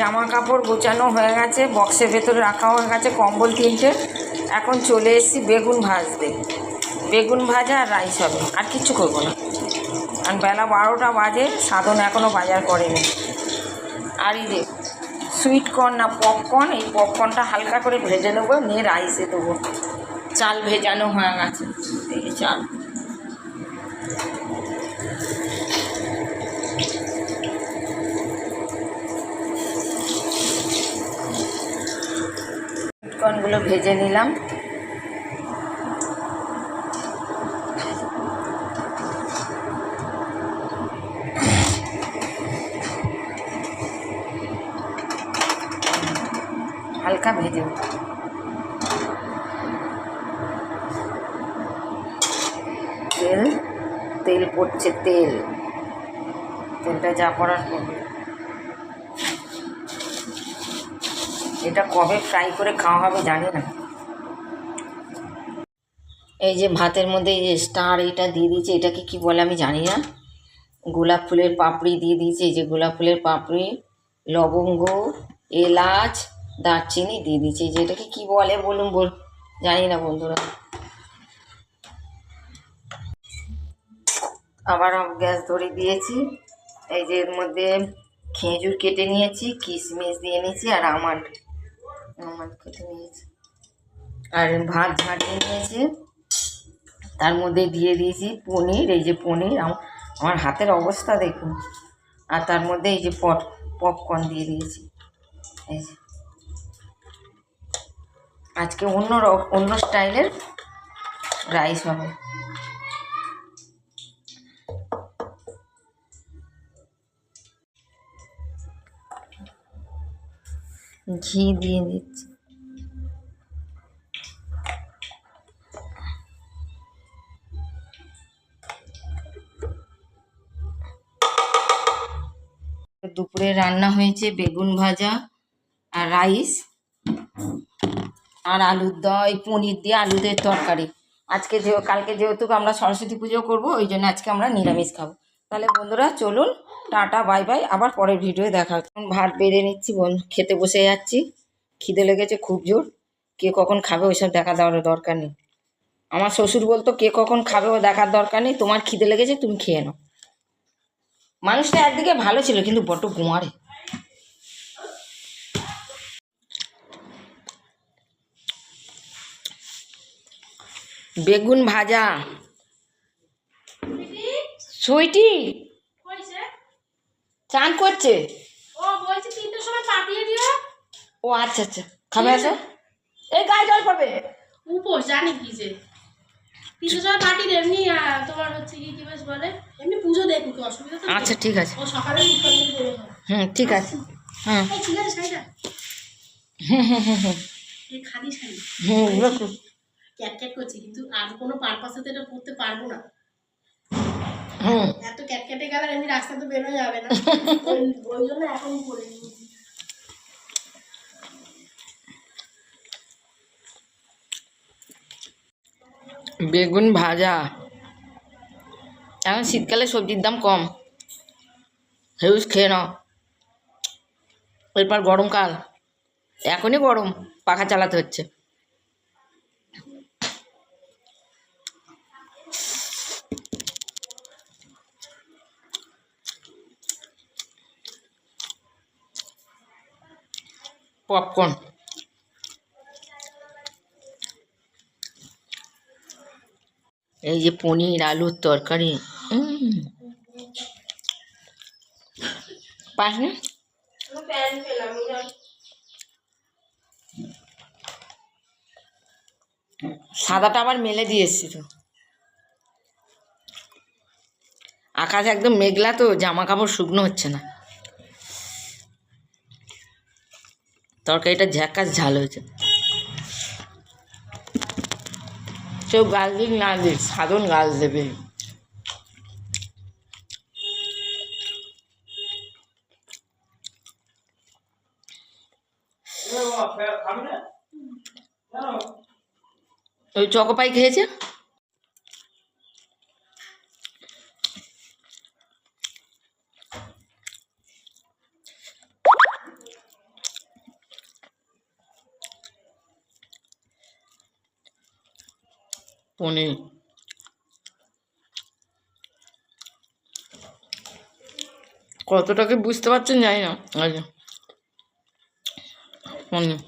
জামা কাপড় গোছানো হয়ে গেছে, বক্সের ভেতরে রাখা হয়ে গেছে, কম্বল তিনটে। এখন চলে এসেছি বেগুন ভাজতে। বেগুন ভাজা আর রাইস হবে, আর কিচ্ছু করব না। আর বেলা বারোটা বাজে, সাধন এখনও বাজার করেনি। আর এই যে সুইট কর্ন না পপকর্ন এই পপকর্নটা হালকা করে ভেজে নেব, নিয়ে রাইসে দেবো। চাল ভেজানো হয়ে গেছে, এই চাল। কর্নগুলো ভেজে নিলাম। হালকা ভেজে তেল তেল পড়ছে তেল। তেলটা যা পড়ার পড়বে। এটা কবে ফ্রাই করে খাওয়া হবে জানি না। এই যে ভাতের মধ্যে এই যে স্টার এটা দিয়ে দিয়েছে, এটাকে কি বলে আমি জানি না। গোলাপ ফুলের পাপড়ি দিয়ে দিয়েছে, এই যে গোলাপ ফুলের পাপড়ি, লবঙ্গ, এলাচ, দারচিনি দিয়ে দিয়েছে। এই যে এটাকে কী বলে বলুন বল, জানি না বন্ধুরা। আবার গ্যাস ধরে দিয়েছি। এই যে এর মধ্যে খেজুর কেটে নিয়েছি, কিশমিশ দিয়ে নিয়েছি, আর আমন্ড কেটে আর ভাত ঝাঁটিয়ে নিয়েছি তার মধ্যে দিয়ে দিয়েছি পনির। এই যে পনির, আম- আমার হাতের অবস্থা দেখুন। আর তার মধ্যে এই যে পট, পপকর্ন দিয়ে দিয়েছি। এই যে। আজকে অন্য অন্য স্টাইলের রাইস হবে। ঘি দিয়ে দিচ্ছি। দুপুরে রান্না হয়েছে বেগুন ভাজা আর রাইস আর আলুর দই, পনির দিয়ে আলুদের তরকারি। আজকে যে কালকে যেহেতু আমরা সরস্বতী পুজো করব, ওই জন্য আজকে আমরা নিরামিষ খাব। তাহলে বন্ধুরা চলুন, টাটা, বাই বাই। আবার পরের ভিডিও দেখা ভাত বেড়ে নিচ্ছি, বোন, খেতে বসে যাচ্ছি। খিদে লেগেছে খুব জোর। কে কখন খাবে ওইসব দেখা দেওয়ার দরকার নেই। আমার শ্বশুর বলতো, কে কখন খাবে ও দেখার দরকার নেই। তোমার খিদে লেগেছে, তুমি খেয়ে নাও। মানুষটা একদিকে ভালো ছিল, কিন্তু বড্ড গুমারে। বেগুন ভাজা। সুইটি চান করছে? ও বলছে তিনটের সময় পাঠিয়ে দিও। ও আচ্ছা আচ্ছা। খাবে আসো। এই গায়ে জল পড়বে। উপোস জানি কি যে। তিনটের সময় পাঠিয়ে এমনি তোমার হচ্ছে কি কি বেশ বলে? এমনি পুজো দেখুক অসুবিধা তো। আচ্ছা ঠিক আছে। ও সকালে হুম ঠিক আছে। এই ঠিক আছে শাড়িটা হুম হুম হুম হুম। এই খাদি শাড়ি হুম। ক্যাট ক্যাট করছে কিন্তু আর কোনো পারপাসে তো এটা পরতে পারব না। এত ক্যাট ক্যাটে গেলে এমনি রাস্তা তো যাবে না। ওই- ওই জন্য এখন পরে নিয়েছি। বেগুন ভাজা। এখন শীতকালে সবজির দাম কম। হেউজ খেয়ে নাও। এরপর গরমকাল। এখনই গরম পাখা চালাতে হচ্ছে। পপকর্ন এই যে পনির, আলুর তরকারি। পাস না? সাদাটা আবার মেলে দিয়ে এসছি তো। আকাশ একদম মেঘলা তো, জামা কাপড় শুকনো হচ্ছে না। তরকারিটা ঝ্যাকাস ঝাল হয়েছে। কেউ গাল দিক না দিক সাধন গাল দেবে। ওই চকোপাই খেয়েছে? পনির কতটাকে বুঝতে পারছেন জানি না। আচ্ছা। পনির